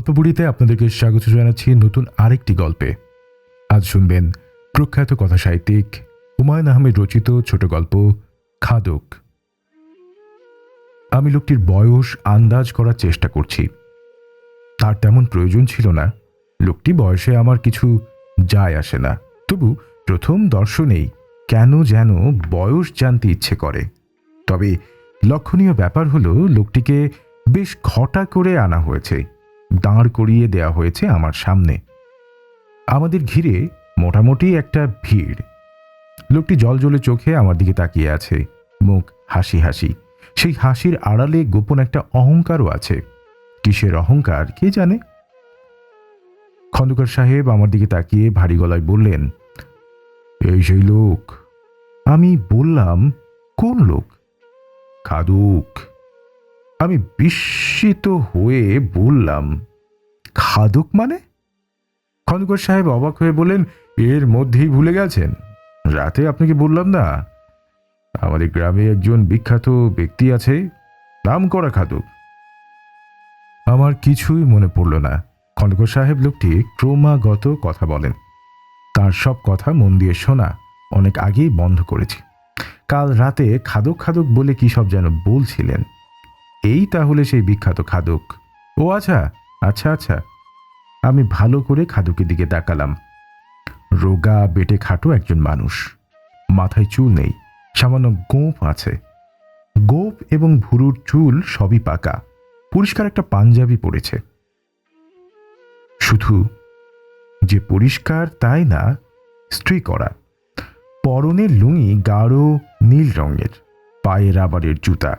গল্পবুড়িতে আপনাদেরকে স্বাগত জানাচ্ছি নতুন আরেকটি গল্পে। আজ শুনবেন প্রখ্যাত কথা সাহিত্যিক হুমায়ুন আহমেদ রচিত ছোট গল্প, খাদক। আমি লোকটির বয়স আন্দাজ করার চেষ্টা করছি। তার তেমন প্রয়োজন ছিল না। লোকটি বয়সে আমার কিছু যায় আসে না। তবু প্রথম দর্শনেই কেন যেন বয়স জানতে ইচ্ছে করে। তবে লক্ষণীয় ব্যাপার হলো, লোকটিকে বেশ ঘটা করে আনা হয়েছে। দাঁড় করিয়ে দেয়া হয়েছে আমার সামনে। আমাদের ঘিরে মোটামুটি একটা ভিড়। লোকটি জলজলে চোখে আমার দিকে তাকিয়ে আছে, মুখ হাসি হাসি। সেই হাসির আড়ালে গোপন একটা অহংকারও আছে। কিসের অহংকার, কে জানে? খন্দকার সাহেব আমার দিকে তাকিয়ে ভারী গলায় বললেন, এই সেই লোক। আমি বললাম, কোন লোক? খাদুক। আমি বিস্মিত হয়ে বললাম, খাদক মানে? খন্দকার সাহেব অবাক হয়ে বললেন, এর মধ্যেই ভুলে গেছেন। রাতে আপনাকে বললাম না, আমাদের গ্রামে একজন বিখ্যাত ব্যক্তি আছে, নাম করা খাদক। আমার কিছুই মনে পড়ল না। খন্দকার সাহেব লোকটি ক্রমাগত কথা বলেন। তার সব কথা মন দিয়ে শোনা অনেক আগেই বন্ধ করেছি। কাল রাতে খাদক খাদক বলে কি সব যেন বলছিলেন। এই তাহলে সেই বিখ্যাত খাদক। ও আচ্ছা আচ্ছা আচ্ছা। আমি ভালো করে খাদকের দিকে তাকালাম। রোগা, বেটে খাটো একজন মানুষ। মাথায় চুল নেই, সামান্য গোঁপ আছে। গোঁপ এবং ভুরুর চুল সবই পাকা। পরিষ্কার একটা পাঞ্জাবি পরেছে। শুধু যে পরিষ্কার তাই না, স্ত্রী করা। পরনের লুঙি গাঢ় নীল রঙের পায়ে রাবারের জুতা।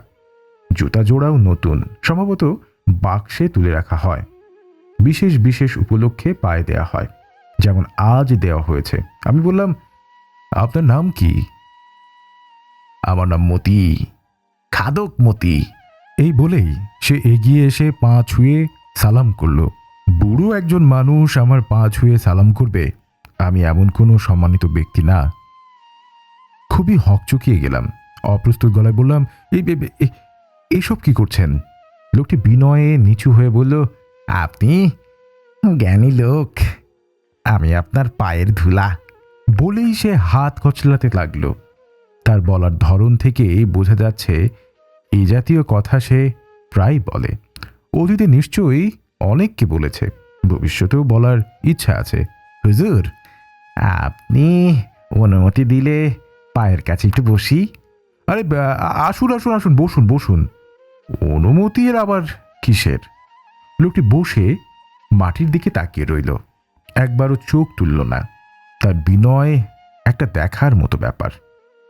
জুতা জোড়াও নতুন। সম্ভবত বাক্সে তুলে রাখা হয়। বিশেষ বিশেষ উপলক্ষে পায়ে দেয়া হয়। যেমন আজ দেওয়া হয়েছে। আমি বললাম, আপনার নাম কি? আমার নাম মতি। খাদক মতি। এই বলেই সে এগিয়ে এসে পা ছুঁয়ে সালাম করল। বুড়ো একজন মানুষ আমার পা ছুঁয়ে সালাম করবে। আমি এমন কোনো সম্মানিত ব্যক্তি না। খুবই হকচকিয়ে গেলাম। অপ্রস্তুত গলায় বললাম এই এসব কি করছেন? লোকটি বিনয়ে নিচু হয়ে বলল, আপনি জ্ঞানী লোক। আমি আপনার পায়ের ধুলা। বলেই সে হাত কচলাতে লাগল। তার বলার ধরন থেকে বোঝা যাচ্ছে, এই জাতীয় কথা সে প্রায় বলে। অতীতে নিশ্চয়ই অনেককে বলেছে। ভবিষ্যতেও বলার ইচ্ছা আছে। হুজুর, আপনি অনুমতি দিলে পায়ের কাছে একটু বসি। আরে আসুন আসুন আসুন, বসুন বসুন। অনুমতির আবার কিসের? লোকটি বসে মাটির দিকে তাকিয়ে রইল। একবারও চোখ তুলল না। তার বিনয় একটা দেখার মতো ব্যাপার।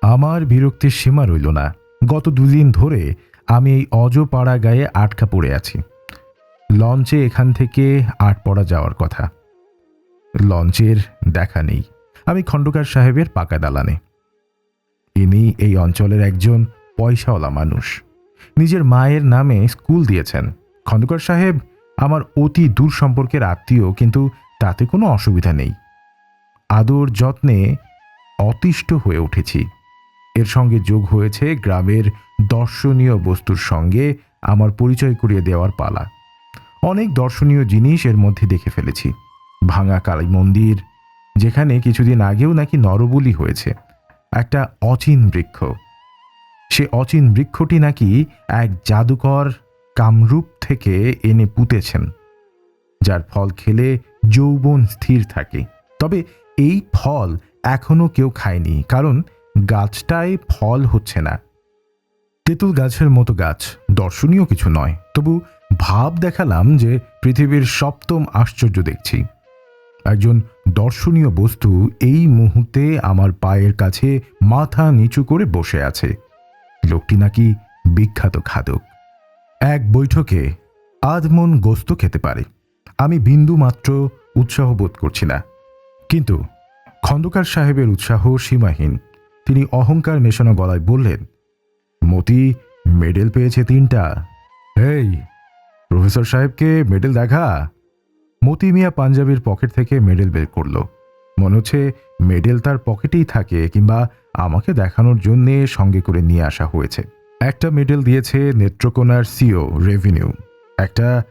আমার বিরক্তির সীমা রইল না। গত দুদিন ধরে আমি এই অজপাড়া গায়ে আটকা পড়ে আছি। লঞ্চে এখান থেকে আট পড়া যাওয়ার কথা। লঞ্চের দেখা নেই। আমি খণ্ডকার সাহেবের পাকা দালানে। ইনি এই অঞ্চলের একজন পয়সাওয়ালা মানুষ। নিজের মায়ের নামে স্কুল দিয়েছেন। খন্দকার সাহেব আমার অতি দূর সম্পর্কের আত্মীয়, কিন্তু তাতে কোনো অসুবিধা নেই। আদর যত্নে অতিষ্ঠ হয়ে উঠেছি। এর সঙ্গে যোগ হয়েছে গ্রামের দর্শনীয় বস্তুর সঙ্গে আমার পরিচয় করিয়ে দেওয়ার পালা। অনেক দর্শনীয় জিনিস এর মধ্যে দেখে ফেলেছি। ভাঙা কালী মন্দির, যেখানে কিছুদিন আগেও নাকি নরবলি হয়েছে। একটা অচিন বৃক্ষ। সে অচিন বৃক্ষটি নাকি এক জাদুকর কামরূপ থেকে এনে পুঁতেছেন, যার ফল খেলে যৌবন স্থির থাকে। তবে এই ফল এখনও কেউ খায়নি, কারণ গাছটায় ফল হচ্ছে না। তেঁতুল গাছের মতো গাছ, দর্শনীয় কিছু নয়। তবু ভাব দেখালাম যে পৃথিবীর সপ্তম আশ্চর্য দেখছি। একজন দর্শনীয় বস্তু এই মুহূর্তে আমার পায়ের কাছে মাথা নিচু করে বসে আছে। লোকটি নাকি বিখ্যাত খাদক। এক বৈঠকে আধমন গোস্ত খেতে পারে। আমি বিন্দু মাত্র উৎসাহ বোধ করছি না। কিন্তু খন্দকার সাহেবের উৎসাহ সীমাহীন। তিনি অহংকার মেশানো গলায় বললেন, মতি, মেডেল পেয়েছে তিনটা। এই, প্রফেসর সাহেবকে মেডেল দেখা? মতি মিয়া পাঞ্জাবির পকেট থেকে মেডেল বের করল। মনে হচ্ছে মেডেল তার পকেটেই থাকে কিংবা আমাকে দেখানোর জন্যে সঙ্গে করে নিয়ে আসা হয়েছে। একটা মেডেল দিয়েছে নেত্রকোনার সিও রেভিনিউ, একটা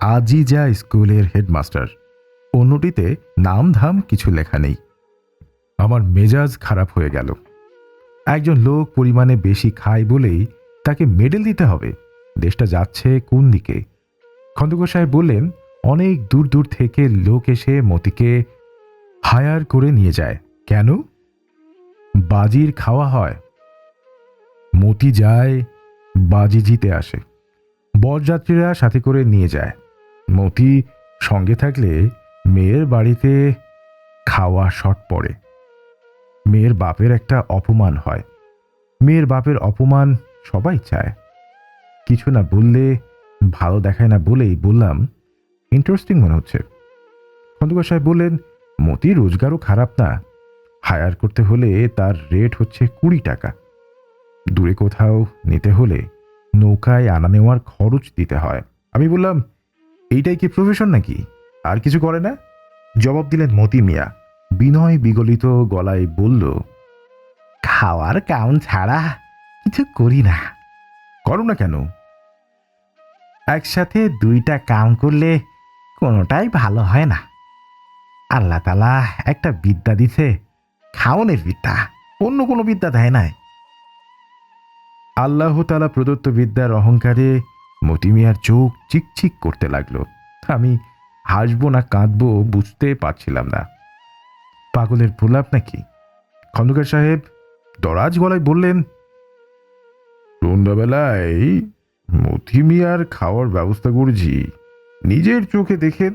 আজিজা স্কুলের হেডমাস্টার। অন্যটিতে নাম ধাম কিছু লেখা নেই। আমার মেজাজ খারাপ হয়ে গেল। একজন লোক পরিমাণে বেশি খায় বলেই তাকে মেডেল দিতে হবে। দেশটা যাচ্ছে কোন দিকে? খন্দকার সাহেব বললেন, অনেক দূর দূর থেকে লোক এসে মতিকে হায়ার করে নিয়ে যায়। কেন? বাজির খাওয়া হয়। মতি যায়, বাজি জিতে আসে। বরযাত্রীরা সাথে করে নিয়ে যায়। মতি সঙ্গে থাকলে মেয়ের বাড়িতে খাওয়া শট পড়ে। মেয়ের বাপের একটা অপমান হয়। মেয়ের বাপের অপমান সবাই চায়। কিছু না বললে, ভালো দেখায় না বলেই বললাম ইন্টারেস্টিং মনে হচ্ছে। খন্দকার সাহেব বললেন, মতি রোজগারও খারাপ না। হায়ার করতে হলে তার রেট হচ্ছে কুড়ি টাকা। দূরে কোথাও নিতে হলে নৌকায় আনা নেওয়ার খরচ দিতে হয়। আমি বললাম, এইটাই কি প্রফেশন নাকি? আর কিছু করে না? জবাব দিলেন মতি মিয়া। বিনয় বিগলিত গলায় বলল, খাওয়ার কাউন ছাড়া কিছু করি না। করো না কেন? একসাথে দুইটা কাম করলে কোনোটাই ভালো হয় না। আল্লাহ তালা একটা বিদ্যা দিছে খাওনের বিদ্যা, অন্য কোনো বিদ্যা দেয় নাই। আল্লাহ তালা প্রদত্ত বিদ্যার অহংকারে মতিমিয়ার চোখ চিকচিক করতে লাগল। আমি হাসবো না কাঁদবো বুঝতে পারছিলাম না। পাগলের প্রলাপ নাকি? খন্দকার সাহেব দরাজ গলায় বললেন, সন্ধ্যাবেলায় মতিমিয়ার খাওয়ার ব্যবস্থা করেছি। নিজের চোখে দেখেন,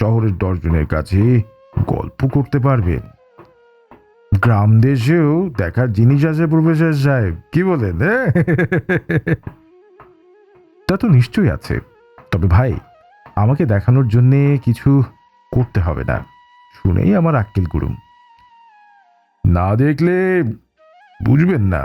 শহরের দশজনের কাছে গল্প করতে পারবেন। গ্রাম দেশেও দেখার জিনিস আছে প্রফেসর সাহেব। কি বলেন হ্যাঁ? তা তো নিশ্চয়ই আছে। তবে ভাই, আমাকে দেখানোর জন্যে কিছু করতে হবে না। শুনেই আমার আক্কেল গুরুম না দেখলে বুঝবেন না।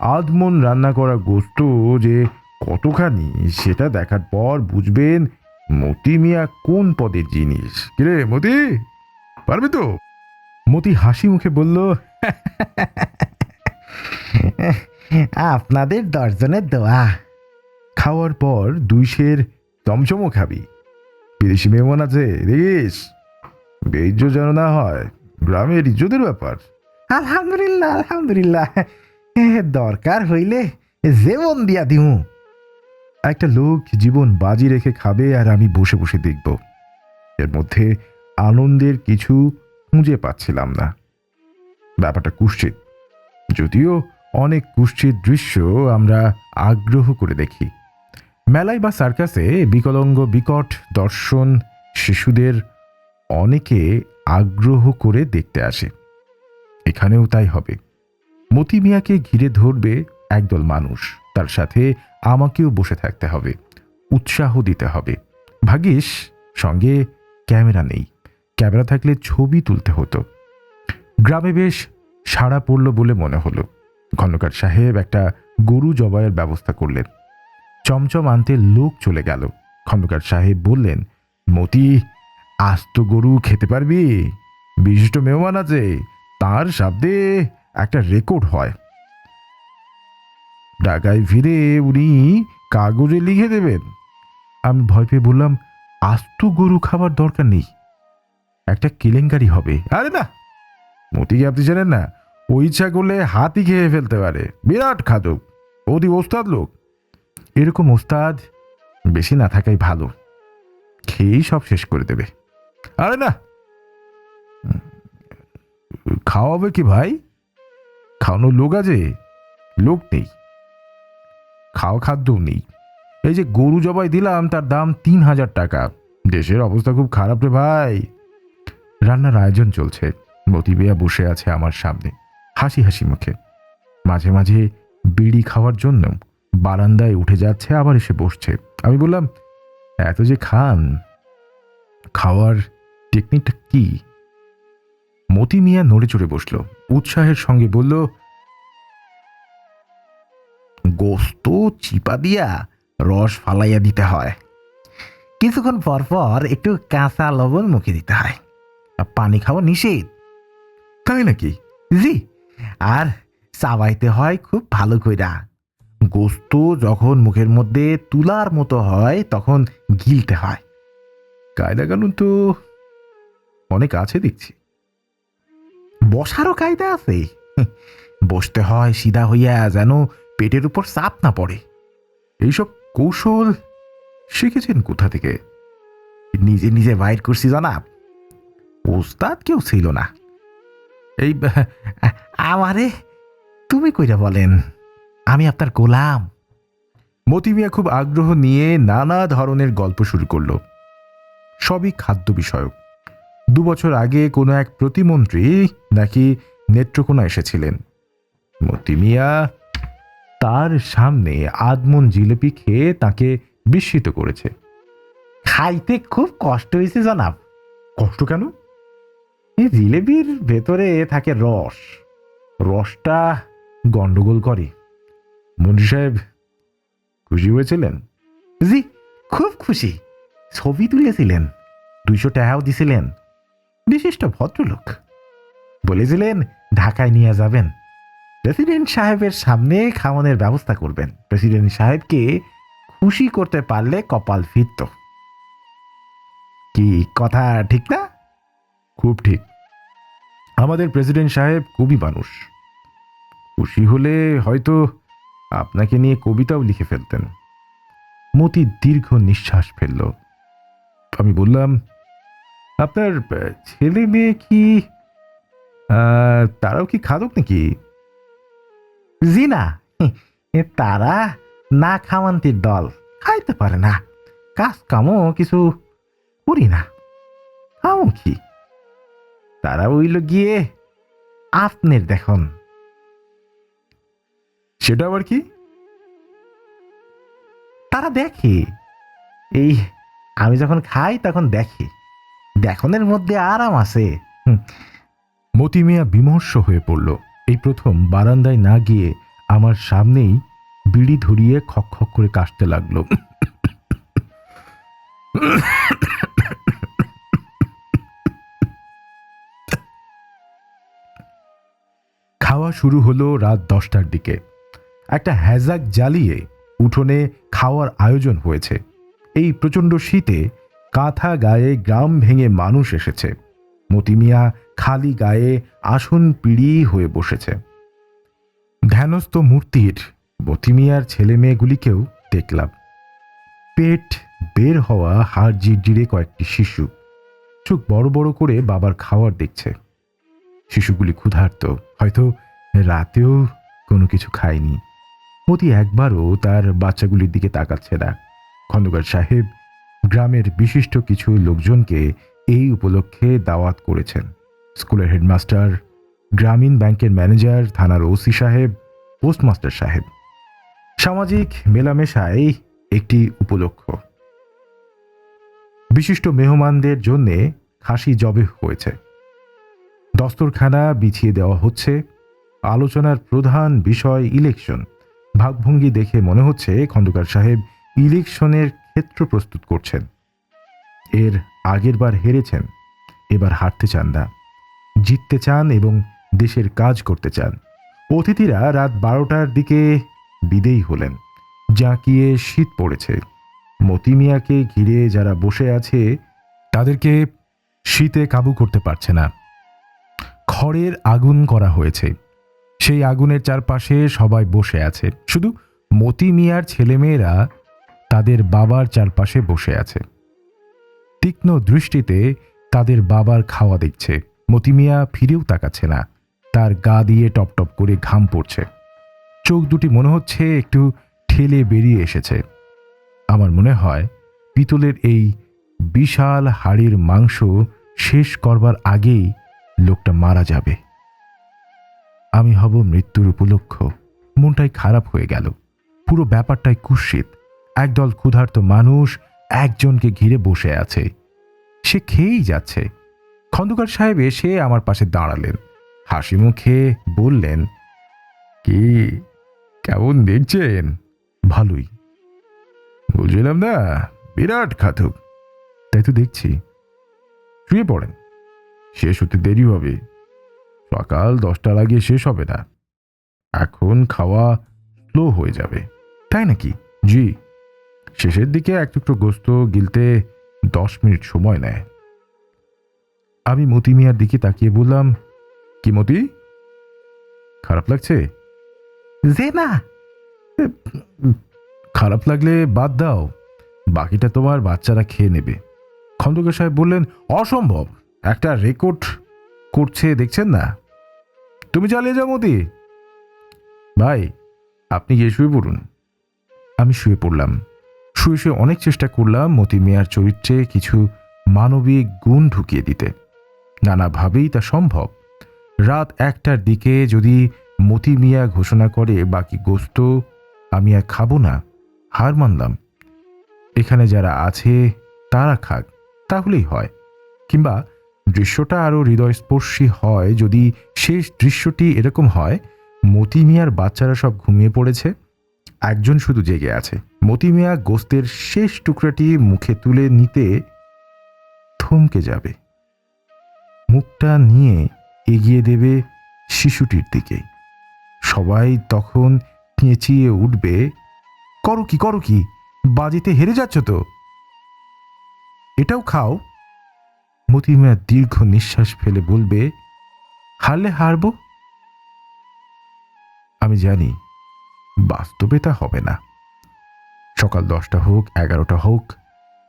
আধমন রান্না করা গোস্ত যে কতখানি, সেটা দেখার পর বুঝবেন মতি মিয়া কোন পদের জিনিস। কিরে মতি, পারবি তো? মতি হাসি মুখে বলল আপনাদের দর্জনের দোয়া। খাওয়ার পর দুই সের চমচমও খাবি। বিদেশি মেহমান আছে দেখিস বেজ্য যেন না হয় গ্রামের ইজ্জতের ব্যাপার। আলহামদুলিল্লাহ আলহামদুলিল্লাহ। দরকার হইলে যেমন দিয়া দিমু। একটা লোক জীবন বাজি রেখে খাবে আর আমি বসে বসে দেখব। এর মধ্যে আনন্দের কিছু খুঁজে পাচ্ছিলাম না। ব্যাপারটা কুশ্চিত। যদিও অনেক কুশ্চিত দৃশ্য আমরা আগ্রহ করে দেখি। মেলায় বা সার্কাসে বিকলঙ্গ, বিকট, দর্শন, শিশুদের অনেকে আগ্রহ করে দেখতে আসে। এখানেও তাই হবে। মতি মিয়াকে ঘিরে ধরবে একদল মানুষ। তার সাথে আমাকেও বসে থাকতে হবে। উৎসাহ দিতে হবে। ভাগিস সঙ্গে ক্যামেরা নেই। ক্যামেরা থাকলে ছবি তুলতে হতো। গ্রামে বেশ সাড়া পড়ল বলে মনে হলো। খন্দকার সাহেব একটা গরু জবাইয়ের ব্যবস্থা করলেন। চমচম আনতে লোক চলে গেল। খন্দকার সাহেব বললেন, মতি, আস্ত গরু খেতে পারবি? বিশিষ্ট মেহমান আছে। তার শব্দে একটা রেকর্ড হয়। ঢাকায় ফিরে উনি কাগজে লিখে দেবেন। আমি ভয় পেয়ে বললাম, আস্ত গরু খাবার দরকার নেই। একটা কেলেঙ্কারি হবে। আরে না! মতিকে আপনি জানেন না ও ইচ্ছা করলে হাতি খেয়ে ফেলতে পারে। বিরাট খাদক। অতি ওস্তাদ লোক। এরকম ওস্তাদ বেশি না থাকাই ভালো। খেয়েই সব শেষ করে দেবে। আরে না! খাওয়াবে কি ভাই? খাওয়ানোর লোক আছে? লোক নেই। খাওয়া খাদ্যও নেই। এই যে গরু জবাই দিলাম, তার দাম তিন হাজার টাকা। দেশের অবস্থা খুব খারাপ রে ভাই। রান্নার আয়োজন চলছে। মতিবেয়া বসে আছে আমার সামনে। হাসি হাসি মুখে। মাঝে মাঝে বিড়ি খাওয়ার জন্য বারান্দায় উঠে যাচ্ছে, আবার এসে বসছে। আমি বললাম, এত যে খান, খাওয়ার টেকনিকটা কি? মতি মিয়া নড়ে চড়ে বসল। উৎসাহের সঙ্গে বলল, গোস্ত চিপা দিয়া রস ফালাইয়া দিতে হয়। কিছুক্ষণ পর পর একটু কাঁচা লবণ মুখে দিতে হয়। পানি খাওয়া নিষেধ। তাই নাকি? জি, আর চাবাইতে হয় খুব ভালো কইরা। গোস্ত যখন মুখের মধ্যে তুলার মতো হয়, তখন গিলতে হয়। কায়দা কানুন তো অনেক আছে দেখছি। বসারও কায়দা আছে। বসতে হয় সিধা হইয়া যেন পেটের উপর চাপ না পড়ে। এইসব কৌশল শিখেছেন কোথা থেকে? নিজে নিজে বাইর করছি জনাব। ওস্তাদ কেউ ছিল না। এই আমারে তুমি কইরা বলেন আমি আপনার গোলাম। মতি মিয়া খুব আগ্রহ নিয়ে নানা ধরনের গল্প শুরু করল। সবই খাদ্য বিষয়ক। দু বছর আগে কোনো এক প্রতিমন্ত্রী নাকি নেত্রকোনা এসেছিলেন। মতি মিয়া তার সামনে আদমন জিলিপি খেয়ে তাকে বিস্মিত করেছে। খাইতে খুব কষ্ট হয়েছে জনাব। কষ্ট কেন? এই জিলেবির ভেতরে থাকে রস। রসটা গন্ডগোল করে। মন্ত্রী সাহেব, খুশি হয়েছিলেন? জি, খুব খুশি। ছবি তুলেছিলেন, দুইশো টাকাও দিছিলেন। বিশিষ্ট ভদ্রলোক। বলেছিলেন, ঢাকায় নিয়ে যাবেন। প্রেসিডেন্ট সাহেবের সামনে খাওয়ানোর ব্যবস্থা করবেন। প্রেসিডেন্ট সাহেবকে খুশি করতে পারলে কপাল ফিরত। কি কথা, ঠিক না? খুব ঠিক। আমাদের প্রেসিডেন্ট সাহেব কবি মানুষ। খুশি হলে হয়তো আপনাকে নিয়ে কবিতাও লিখে ফেলতেন। মতি দীর্ঘ নিঃশ্বাস ফেলল। আমি বললাম, আপনার ছেলে মেয়ে কি তারাও কি খাদক নাকি? জি না তারা না খাওয়ান্তির দল, খাইতে পারে না। কাজ কামও কিছু করি না। খাও কি? তারা হইল গিয়ে আপনার দেখুন। সেটা আবার কি? তারা দেখে। এই, আমি যখন খাই তখন দেখে। দেখনের মধ্যে আরাম আছে। মতি মিয়া বিমর্ষ হয়ে পড়ল। এই প্রথম বারান্দায় না গিয়ে আমার সামনেই বিড়ি ধরিয়ে খক খক করে কাশতে লাগল। খাওয়া শুরু হলো রাত দশটার দিকে। একটা হ্যাজাক জ্বালিয়ে উঠোনে খাওয়ার আয়োজন হয়েছে। এই প্রচণ্ড শীতে কাঁথা গায়ে গ্রাম ভেঙে মানুষ এসেছে। মতিমিয়া খালি গায়ে আসন পিড়ি হয়ে বসেছে। ধ্যানস্থ মূর্তির মতিমিয়ার ছেলে মেয়েগুলিকেও দেখলাম। পেট বের হওয়া হাড় জিরজিরে কয়েকটি শিশু। চোখ বড় বড় করে বাবার খাওয়ার দেখছে। শিশুগুলি ক্ষুধার্ত, হয়তো রাতেও কোনো কিছু খায়নি। মতি একবারও তার বাচ্চাগুলির দিকে তাকাচ্ছে না। খন্দকার সাহেব গ্রামের বিশিষ্ট কিছু লোকজনকে এই উপলক্ষে দাওয়াত করেছেন। স্কুলের হেডমাস্টার, গ্রামীণ ব্যাংকের ম্যানেজার, থানার ওসি সাহেব, পোস্টমাস্টার সাহেব। সামাজিক মেলামেশায় একটি উপলক্ষ। বিশিষ্ট মেহমানদের জন্যে খাসি জবে হয়েছে। দস্তরখানা বিছিয়ে দেওয়া হচ্ছে। আলোচনার প্রধান বিষয় ইলেকশন ভাগভঙ্গি দেখে মনে হচ্ছে খন্দকার সাহেব ইলেকশনের ক্ষেত্র প্রস্তুত করছেন। এর আগের বার হেরেছেন, এবার হারতে চান না। জিততে চান এবং দেশের কাজ করতে চান। অতিথিরা রাত বারোটার দিকে বিদেয়ী হলেন। জাঁকিয়ে শীত পড়েছে। মতিমিয়াকে ঘিরে যারা বসে আছে, তাদেরকে শীতে কাবু করতে পারছে না। খড়ের আগুন করা হয়েছে। সেই আগুনের চারপাশে সবাই বসে আছে। শুধু মতি মিয়ার ছেলেমেয়েরা তাদের বাবার চারপাশে বসে আছে। তীক্ষ্ণ দৃষ্টিতে তাদের বাবার খাওয়া দেখছে। মতি মিয়া ফিরেও তাকাচ্ছে না। তার গা দিয়ে টপ টপ করে ঘাম পড়ছে। চোখ দুটি মনে হচ্ছে একটু ঠেলে বেরিয়ে এসেছে। আমার মনে হয় পিতলের এই বিশাল হাড়ির মাংস শেষ করবার আগেই লোকটা মারা যাবে। আমি হব মৃত্যুর উপলক্ষ। মনটাই খারাপ হয়ে গেল। পুরো ব্যাপারটাই কুৎসিত। একদল ক্ষুধার্ত মানুষ একজনকে ঘিরে বসে আছে। সে খেয়েই যাচ্ছে। খন্দকার সাহেব এসে আমার পাশে দাঁড়ালেন। হাসি মুখে বললেন, কি? কেমন দেখছেন? ভালোই। বুঝলাম না, বিরাট খাতুক তাই তো দেখছি। শুয়ে পড়েন। শেষ হতে দেরি হবে। সকাল দশটার আগে শেষ হবে না। এখন খাওয়া স্লো হয়ে যাবে, তাই নাকি? জি। শেষের দিকে এক টুকরো গোস্ত গিলতে দশ মিনিট সময় নেয়। আমি মতি মিয়ার দিকে তাকিয়ে বললাম, কি মতি? খারাপ লাগছে? যে না খারাপ লাগলে বাদ দাও, বাকিটা তোমার বাচ্চারা খেয়ে নেবে। খন্দকার সাহেব বললেন, অসম্ভব, একটা রেকর্ড করছে, দেখছেন না? তুমি চালিয়ে যাও মতি ভাই, আপনি গিয়ে শুয়ে পড়ুন। আমি শুয়ে পড়লাম। শুয়ে শুয়ে অনেক চেষ্টা করলাম মতি মিয়ার চরিত্রে কিছু মানবিক গুণ ঢুকিয়ে দিতে। নানাভাবেই তা সম্ভব। রাত একটার দিকে যদি মতি মিয়া ঘোষণা করে বাকি গোস্ত, আমি আর খাব না। হার মানলাম। এখানে যারা আছে, তারা খাক। তাহলেই হয়। কিংবা দৃশ্যটা আরও হৃদয়স্পর্শী হয়। যদি শেষ দৃশ্যটি এরকম হয় মতি মিয়ার বাচ্চারা সব ঘুমিয়ে পড়েছে। একজন শুধু জেগে আছে। মতি মিয়া গোস্তের শেষ টুকরাটি মুখে তুলে নিতে থমকে যাবে। মুখটা নিয়ে এগিয়ে দেবে শিশুটির দিকে। সবাই তখন চেঁচিয়ে উঠবে, করো কি করো কি? বাজিতে হেরে যাচ্ছ তো? এটাও খাও। মতিমিয়া দীর্ঘ নিঃশ্বাস ফেলে বলবে, হারলে হারব? আমি জানি, বাস্তবে তা হবে না। সকাল দশটা হোক, এগারোটা হোক,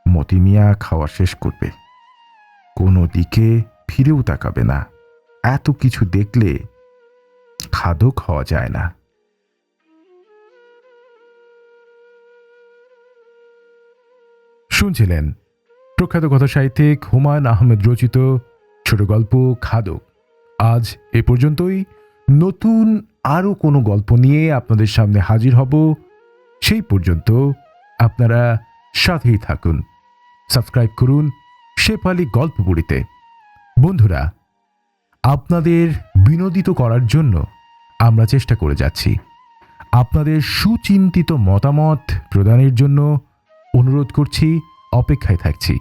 মতিমিয়া খাওয়া শেষ করবে। কোনো দিকে ফিরেও তাকাবে না। এত কিছু দেখলে খাদক হওয়া যায় না। শুনছিলেন প্রখ্যাত কথা সাহিত্যিক হুমায়ুন আহমেদ রচিত ছোট গল্প খাদক। আজ এ পর্যন্তই। নতুন আরও কোনো গল্প নিয়ে আপনাদের সামনে হাজির হব। সেই পর্যন্ত আপনারা সাথেই থাকুন। সাবস্ক্রাইব করুন শেফালি গল্প পড়িতে। বন্ধুরা, আপনাদের বিনোদিত করার জন্য আমরা চেষ্টা করে যাচ্ছি। আপনাদের সুচিন্তিত মতামত প্রদানের জন্য অনুরোধ করছি, অপেক্ষায় থাকছি।